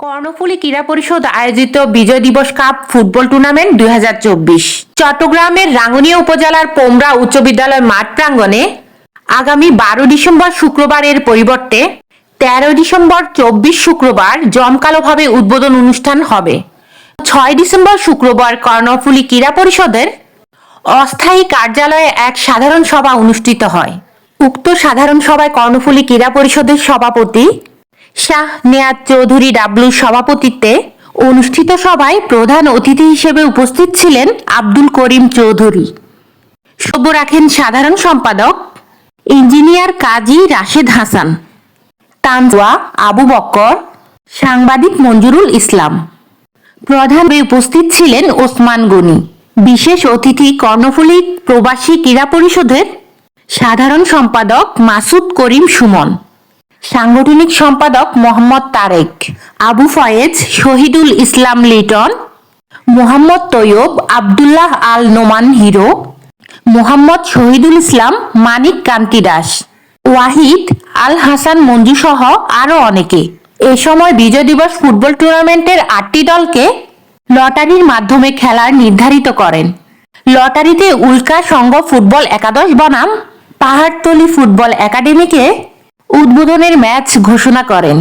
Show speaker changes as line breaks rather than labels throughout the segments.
কর্ণফুলী ক্রীড়া পরিষদ আয়োজিত বিজয় দিবস কাপ ফুটবল টুর্নামেন্ট দুই হাজার চব্বিশ। চট্টগ্রামের রাঙ্গুনিয়া উপজেলার পোমরা উচ্চ বিদ্যালয় মাঠ প্রাঙ্গণে আগামী বারো ডিসেম্বর শুক্রবারের পরিবর্তে তেরো ডিসেম্বর চব্বিশ শুক্রবার জমকালোভাবে উদ্বোধন অনুষ্ঠান হবে। ছয় ডিসেম্বর শুক্রবার কর্ণফুলী ক্রীড়া পরিষদের অস্থায়ী কার্যালয়ে এক সাধারণ সভা অনুষ্ঠিত হয়। উক্ত সাধারণ সভায় কর্ণফুলী ক্রীড়া পরিষদের সভাপতি শাহ নেয়াজ চৌধুরী ডাবলুর সভাপতিত্বে অনুষ্ঠিত সভায় প্রধান অতিথি হিসেবে উপস্থিত ছিলেন আব্দুল করিম চৌধুরী। সভ্য রাখেন সাধারণ সম্পাদক, ইঞ্জিনিয়ার কাজী রাশেদ হাসান, তানজোয়া আবু বক্কর, সাংবাদিক মঞ্জুরুল ইসলাম। প্রধান উপস্থিত ছিলেন ওসমান গনি, বিশেষ অতিথি কর্ণফুলী প্রবাসী ক্রীড়া পরিষদের সাধারণ সম্পাদক মাসুদ করিম সুমন। সাংগঠনিক সম্পাদক মোহাম্মদ তারেক, আবু ফয়েজ শহীদুল ইসলাম লিটন, মোহাম্মদ তৈয়ব আবদুল্লাহ আল নোমান হিরো, মোহাম্মদ শহীদুল ইসলাম মানিক কান্তি দাস, ওয়াহিদ আল হাসান মঞ্জু সহ আরও অনেকে। এ সময় বিজয় দিবস ফুটবল টুর্নামেন্টের আটটি দলকে লটারির মাধ্যমে খেলার নির্ধারিত করেন। লটারিতে উল্কা সংঘ ফুটবল একাদশ বনাম, পাহাড়তলি ফুটবল একাডেমিকে উদ্বোধনের ম্যাচ ঘোষণা করেন।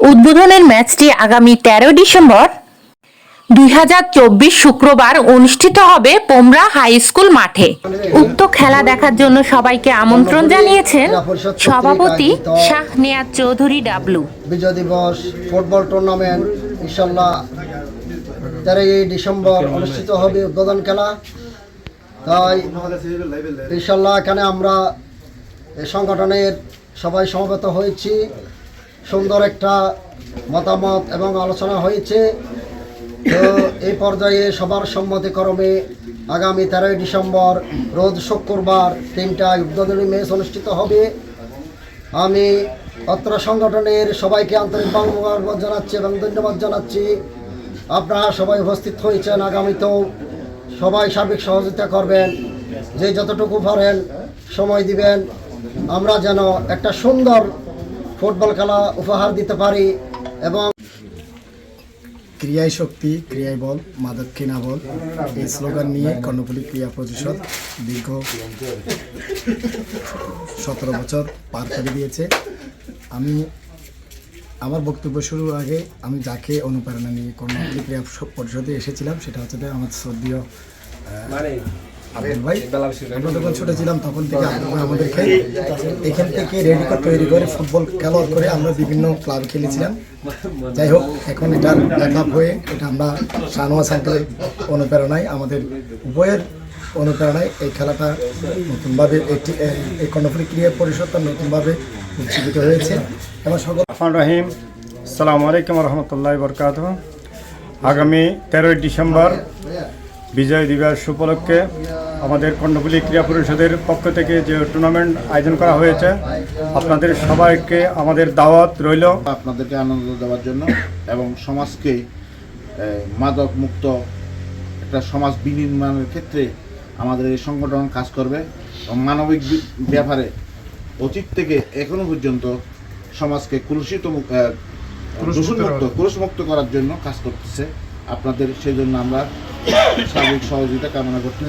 উদ্বোধনের ম্যাচটি আগামী তেরো ডিসেম্বর দুই হাজার চব্বিশ শুক্রবার অনুষ্ঠিত হবে পোমরা হাই স্কুল মাঠে। উক্ত খেলা দেখার জন্য সবাইকে আমন্ত্রণ জানিয়েছেন সভাপতি শাহ নিয়াজ চৌধুরী ডাবলু।
বিজয় দিবস, ফুটবল টুর্নামেন্ট ইনশাল্লাহ তেরোই ডিসেম্বর অনুষ্ঠিত হবে উদ্বোধন খেলা। তাই ইনশাল্লাহ এখানে আমরা সংগঠনের সবাই সমবেত হয়েছি। সুন্দর একটা মতামত এবং আলোচনা হয়েছে। তো এই পর্যায়ে সবার সম্মতিক্রমে আগামী তেরোই ডিসেম্বর, রোজ শুক্রবার তিনটায় উদ্বোধনী ম্যাচ অনুষ্ঠিত হবে। আমি অত্র সংগঠনের সবাইকে আন্তরিক মোবারকবাদ জানাচ্ছি এবং ধন্যবাদ জানাচ্ছি। আপনারা সবাই উপস্থিত হয়েছেন, আগামীতেও সবাই সার্বিক সহযোগিতা করবেন। যে যতটুকু পারেন সময় দিবেন। আমরা যেন একটা সুন্দর ফুটবল খেলা উপহার দিতে পারি এবং
ক্রিয়ায় শক্তি, ক্রিয়ায় বল মাদক বল, এই স্লোগান নিয়ে কর্ণফুলী ক্রিয়া পরিষদ দীর্ঘ সতেরো বছর পার করে দিয়েছে। আমি আমার বক্তব্য শুরুর আগে আমি যাকে অনুপ্রেরণা নিয়ে কর্ণফুলী ক্রিয়া পরিষদে এসেছিলাম, সেটা হচ্ছে আমার শ্রদ্ধীয় ভাই আমরা যখন ছোট ছিলাম তখন থেকে আমাদেরকে এখান থেকে রেডি করে তৈরি করে ফুটবল খেলোয়াড় করে আমরা বিভিন্ন ক্লাব খেলেছিলাম। যাই হোক এখন এটার হয়ে এটা আমরা অনুপ্রেরণায় আমাদের উভয়ের অনুপ্রেরণায় এই খেলাটা নতুনভাবে একটি এই কর্ণফুলী ক্রিয়া পরিষদটা নতুনভাবে উজ্জীবিত হয়েছে। এবং সকল
রহমান রহিম সালাম আলাইকুম রহমতুল্লাহ বরকাত আগামী তেরোই ডিসেম্বর বিজয় দিবস উপলক্ষে আমাদের কর্ণফুলী ক্রীড়া পরিষদের পক্ষ থেকে যে টুর্নামেন্ট আয়োজন করা হয়েছে আপনাদের সবাইকে আমাদের দাওয়াত রইল।
আপনাদেরকে আনন্দ দেওয়ার জন্য এবং সমাজকে মাদক মুক্ত একটা সমাজ বিনির্মাণের ক্ষেত্রে আমাদের এই সংগঠন কাজ করবে এবং মানবিক ব্যাপারে অতীত থেকে এখনও পর্যন্ত সমাজকে কুলুষিত দূষণমুক্ত কুলুষমুক্ত করার জন্য কাজ করতেছে। আপনাদের সেই জন্য আমরা সার্বিক সহযোগিতা কামনা করতে